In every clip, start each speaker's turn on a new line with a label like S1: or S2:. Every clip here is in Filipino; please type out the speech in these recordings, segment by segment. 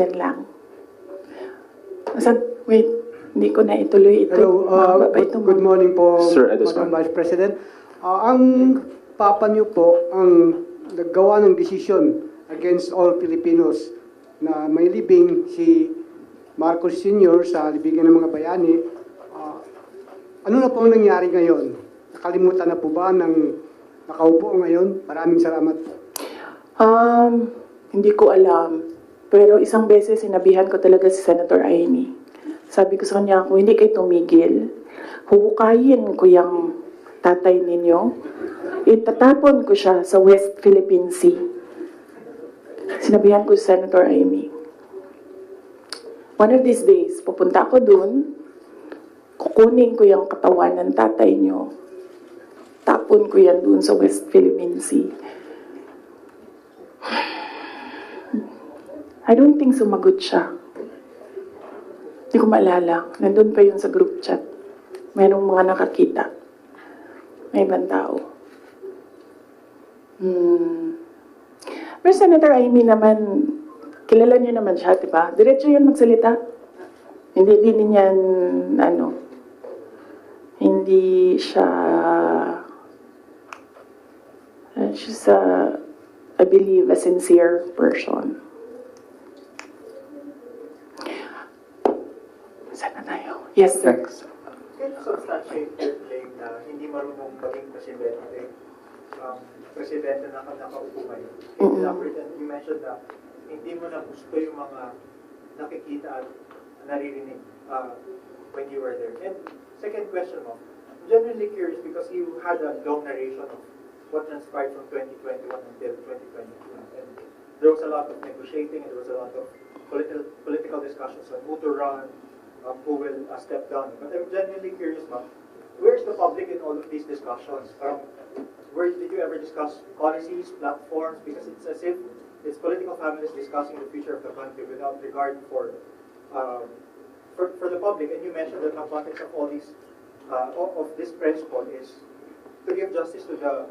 S1: Yan lang. Asan? Wait, hindi ko na ituloy ito.
S2: Hello, uh, good, good morning po,
S3: Sir.
S2: Madam Vice President. Uh, ang papa niyo po ang naggawa ng desisyon against all Filipinos na may libing si Marcos Sr. sa libigan ng mga bayani. Uh, ano na po ang nangyari ngayon? Nakalimutan na po ba ng nakaupo ngayon? Maraming salamat po.
S1: Um, hindi ko alam. Pero isang beses sinabihan ko talaga si Senator Aini. Sabi ko sa kanya, kung hindi kayo tumigil, huhukayin ko yung tatay ninyo. Itatapon ko siya sa West Philippine Sea. Sinabihan ko si Senator Amy. One of these days, pupunta ako dun, kukunin ko yung katawan ng tatay niyo. Tapon ko yan dun sa West Philippine Sea. I don't think sumagot siya. Hindi ko maalala. Nandun pa yun sa group chat. Merong mga nakakita. May ibang tao. Hmm. Pero Senator Amy naman, kilala niyo naman siya, di ba? Diretso yun magsalita. Hindi din niyan, ano, hindi siya, uh, she's a, I believe, a sincere person. Saan na tayo? Yes, sir.
S3: Thanks.
S4: Can you substantiate your claim na hindi marunong maging presidente, um, presidente na ka nakaupo ngayon? Elaborate and you mentioned na hindi mo na gusto yung mga nakikita at naririnig uh, when you were there. And second question mo, I'm genuinely curious because you had a long narration of what transpired from 2021 until 2022. And there was a lot of negotiating and there was a lot of political political discussions on to run, um, who will uh, step down. But I'm genuinely curious, ma'am, where's the public in all of these discussions? Um, where did you ever discuss policies, platforms? Because it's as if it's political families discussing the future of the country without regard for um, for, for the public. And you mentioned that the context of all these uh, of, of this press call is to give justice to the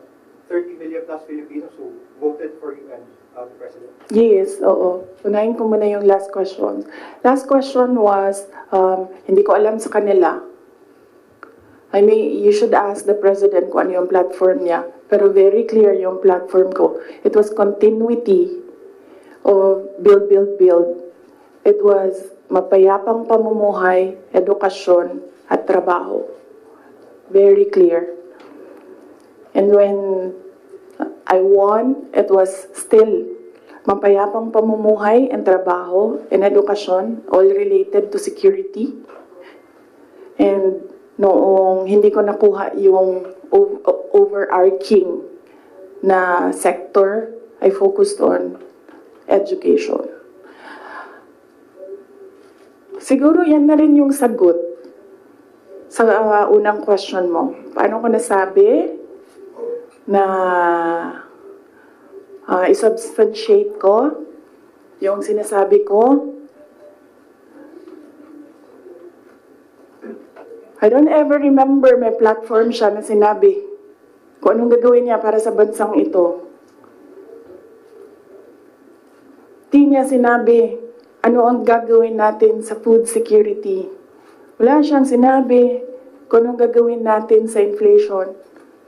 S4: 30 million plus Filipinos who voted for you and uh, the president.
S1: Yes, oo. Unahin ko muna yung last question. Last question was, um, hindi ko alam sa kanila. I mean, you should ask the president kung ano yung platform niya. Pero very clear yung platform ko. It was continuity of build, build, build. It was mapayapang pamumuhay, edukasyon, at trabaho. Very clear. And when I won, it was still mapayapang pamumuhay and trabaho and edukasyon, all related to security. And noong hindi ko nakuha yung overarching na sector, I focused on education. Siguro yan na rin yung sagot sa uh, unang question mo. Paano ko nasabi na uh, isubstantiate ko yung sinasabi ko I don't ever remember may platform siya na sinabi kung anong gagawin niya para sa bansang ito. Di niya sinabi ano ang gagawin natin sa food security. Wala siyang sinabi kung anong gagawin natin sa inflation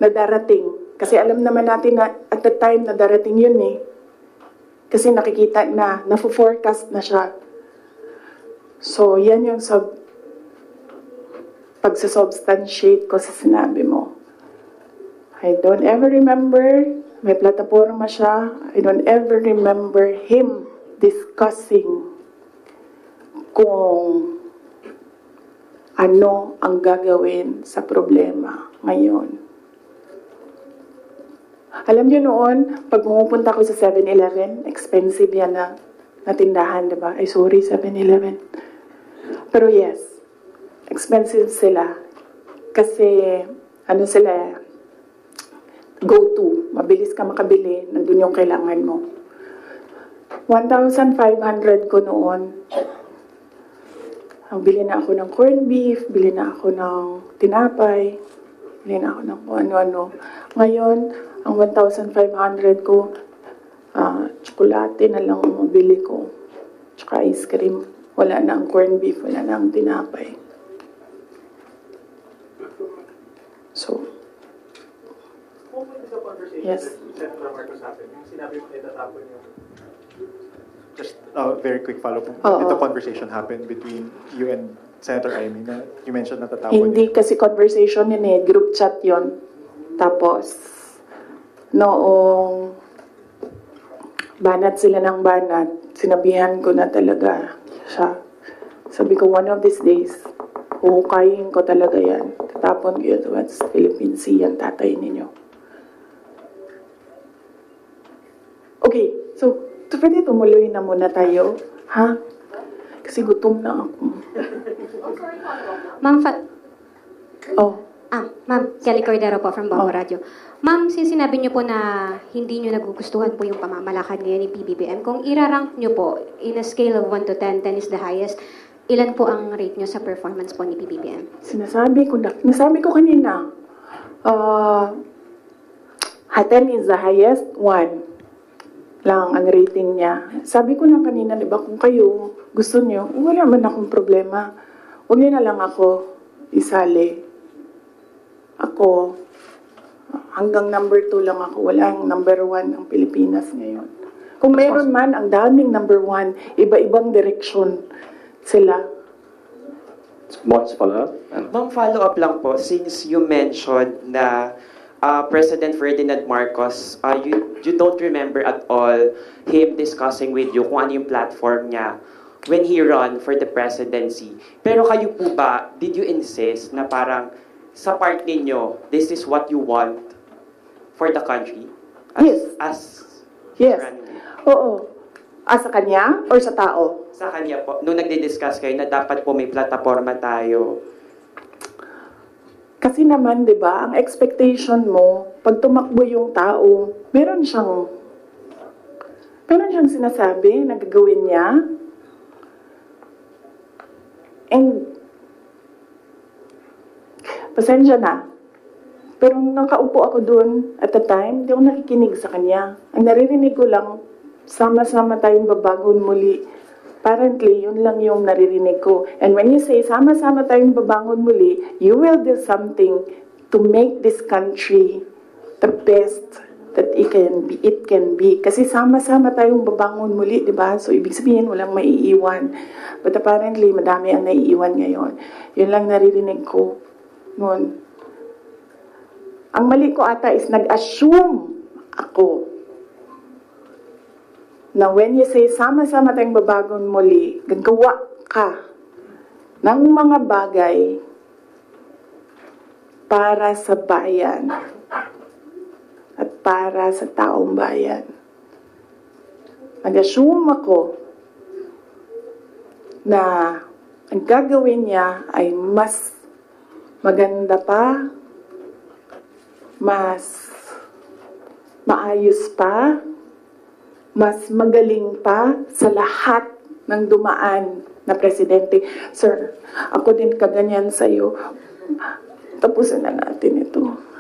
S1: na darating. Kasi alam naman natin na at the time na darating yun eh. Kasi nakikita na, nafo-forecast na siya. So, yan yung sub, pagsasubstantiate ko sa sinabi mo. I don't ever remember, may plataforma siya, I don't ever remember him discussing kung ano ang gagawin sa problema ngayon. Alam niyo noon, pag pumupunta ko sa 7-Eleven, expensive yan na, na tindahan, di ba? Ay, sorry, 7-Eleven. Pero yes, expensive sila. Kasi, ano sila, go-to. Mabilis ka makabili, nandun yung kailangan mo. 1,500 ko noon. Bili na ako ng corned beef, bili na ako ng tinapay, bili na ako ng ano-ano. Ngayon, ang 1,500 ko, ah, tsokolate na lang ang mabili ko. Tsaka ice cream. Wala na ang corned beef, wala na ang tinapay. So, Yes.
S3: Just a very quick follow-up.
S1: Oo.
S3: Ito conversation happened between you and Senator Amy na you mentioned na tatapon
S1: hindi kasi conversation yun eh, group chat yon Tapos, noong banat sila ng banat, sinabihan ko na talaga siya. Sabi ko, one of these days, huhukayin ko talaga yan. Tatapon ko yun sa Philippine Sea, ang tatay ninyo. Okay, so, so pwede tumuloy na muna tayo, ha? Kasi gutom na ako.
S5: Ma'am, ma'am, Kelly Cordero po from Bago
S1: Oh.
S5: Radio. Ma'am, since sinabi niyo po na hindi niyo nagugustuhan po yung pamamalakad ngayon ni PBBM, kung irarank niyo po in a scale of 1 to 10, 10 is the highest, ilan po ang rate niyo sa performance po ni PBBM?
S1: Sinasabi ko na, nasabi ko kanina, uh, 10 is the highest, 1 lang ang rating niya. Sabi ko na kanina, di ba, kung kayo gusto niyo, wala man akong problema. Huwag niyo na lang ako isali. Ako, hanggang number 2 lang ako. Walang number 1 ang Pilipinas ngayon. Kung meron man, ang daming number 1, iba-ibang direksyon sila.
S6: What's follow-up?
S7: Ma'am, follow-up lang po, since you mentioned na uh, President Ferdinand Marcos, uh, you, you don't remember at all him discussing with you kung ano yung platform niya when he run for the presidency. Pero kayo po ba, did you insist na parang sa part ninyo, this is what you want for the country? As,
S1: Yes.
S7: As
S1: Yes.
S7: mate?
S1: Oo. Ah, sa kanya or sa tao?
S7: Sa kanya po, nung nagdi-discuss kayo na dapat po may plataforma tayo,
S1: Kasi naman, di ba, ang expectation mo, pag tumakbo yung tao, meron siyang, meron siyang sinasabi na gagawin niya. And, pasensya na. Pero nung nakaupo ako doon at the time, hindi ako nakikinig sa kanya. Ang naririnig ko lang, sama-sama tayong babangon muli. Apparently, yun lang yung naririnig ko. And when you say, sama-sama tayong babangon muli, you will do something to make this country the best that it can be. It can be. Kasi sama-sama tayong babangon muli, di ba? So, ibig sabihin, walang maiiwan. But apparently, madami ang naiiwan ngayon. Yun lang naririnig ko noon. Ang mali ko ata is nag-assume ako na when you say sama-sama tayong babagon muli, gagawa ka ng mga bagay para sa bayan at para sa taong bayan. Nag-assume ako na ang gagawin niya ay mas maganda pa, mas maayos pa, mas magaling pa sa lahat ng dumaan na presidente. Sir, ako din kaganyan sa'yo. Tapusin na natin ito.